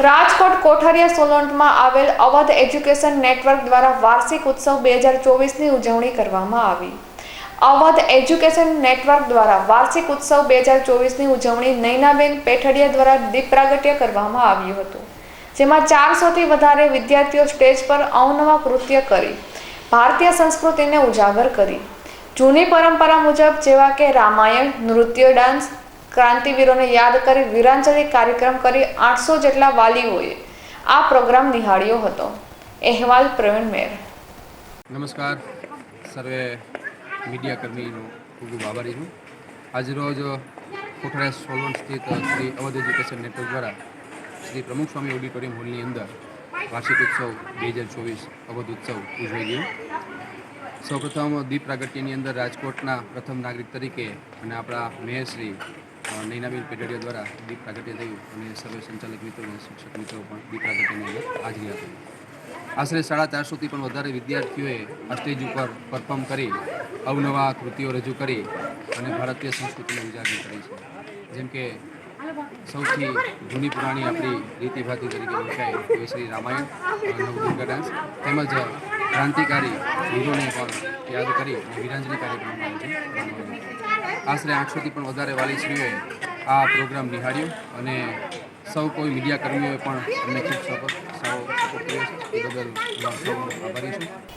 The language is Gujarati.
રાજકોટ કોઠારિયા સોલંટમાં આવેલ અવધ એજ્યુકેશન નેટવર્ક દ્વારા વાર્ષિક ઉત્સવ બે હજાર ચોવીસની ઉજવણી કરવામાં આવી. અવધ એજ્યુકેશન નેટવર્ક દ્વારા વાર્ષિક ઉત્સવ બે હજાર ચોવીસની ઉજવણી નૈનાબેન પેઠડિયા દ્વારા દીપ પ્રાગટ્ય કરવામાં આવ્યું હતું, જેમાં ચારસોથી વધારે વિદ્યાર્થીઓ સ્ટેજ પર અવનવા કૃત્ય કરી, ભારતીય સંસ્કૃતિને ઉજાગર કરી. જૂની પરંપરા મુજબ જેવા કે રામાયણ, નૃત્ય, ડાન્સ ક્રાંતિવીરોને યાદ કરી વીરાંજલિ કાર્યક્રમ કરી આઠસો જેટલા વાલીઓએ આ પ્રોગ્રામ નિહાળ્યો હતો. અહેવાલ પ્રવીણ મેર. નમસ્કાર. સર્વે મીડિયાકર્મીનો ખૂબ ખૂબ આભારી છું આજરોજ કોઠારા સોલવણ સ્થિત શ્રી અવધ એજ્યુકેશન નેટવર્ક દ્વારા શ્રી પ્રમુખ સ્વામી ઓડિટોરિયમ હોલની અંદર વાર્ષિક ઉત્સવ બે હજાર ચોવીસ અવધ ઉત્સવ ઉજવાઈ ગયો. સૌપ્રથમ દીપ પ્રાગટ્યની અંદર રાજકોટના પ્રથમ નાગરિક તરીકે અને આપણા મેયરશ્રી નૈનાબેન પેટડિયા દ્વારા દીપ પ્રાગટ્ય થયું અને સર્વે સંચાલક મિત્રો અને શિક્ષક મિત્રો પણ દીપ પ્રાગટ્યની અંદર હાજરી આપી. આશરે સાડા ચારસોથી પણ વધારે વિદ્યાર્થીઓએ આ સ્ટેજ ઉપર પરફોર્મ કરી, અવનવા કૃતિઓ રજૂ કરી અને ભારતીય સંસ્કૃતિને ઉજાગર કરી છે. જેમ કે સૌથી જૂની પુરાણી આપણી રીતિભાતી તરીકે ઓળખાય એવી શ્રી રામાયણ નવદુર્ગા ડાન્સ. તેમજ ક્રાંતિકારી હીરોને પણ યાદ કરી અને વીરાંજલી કાર્યક્રમનું આયોજન કરવામાં આવ્યું હતું. આશરે આઠસોથી પણ વધારે વાલીશ્રીઓએ આ પ્રોગ્રામ નિહાળ્યો અને સૌ કોઈ મીડિયા કર્મીઓએ પણ અમને ખૂબ સપોર્ટ સપોર્ટ કર્યો છે આભારી છું.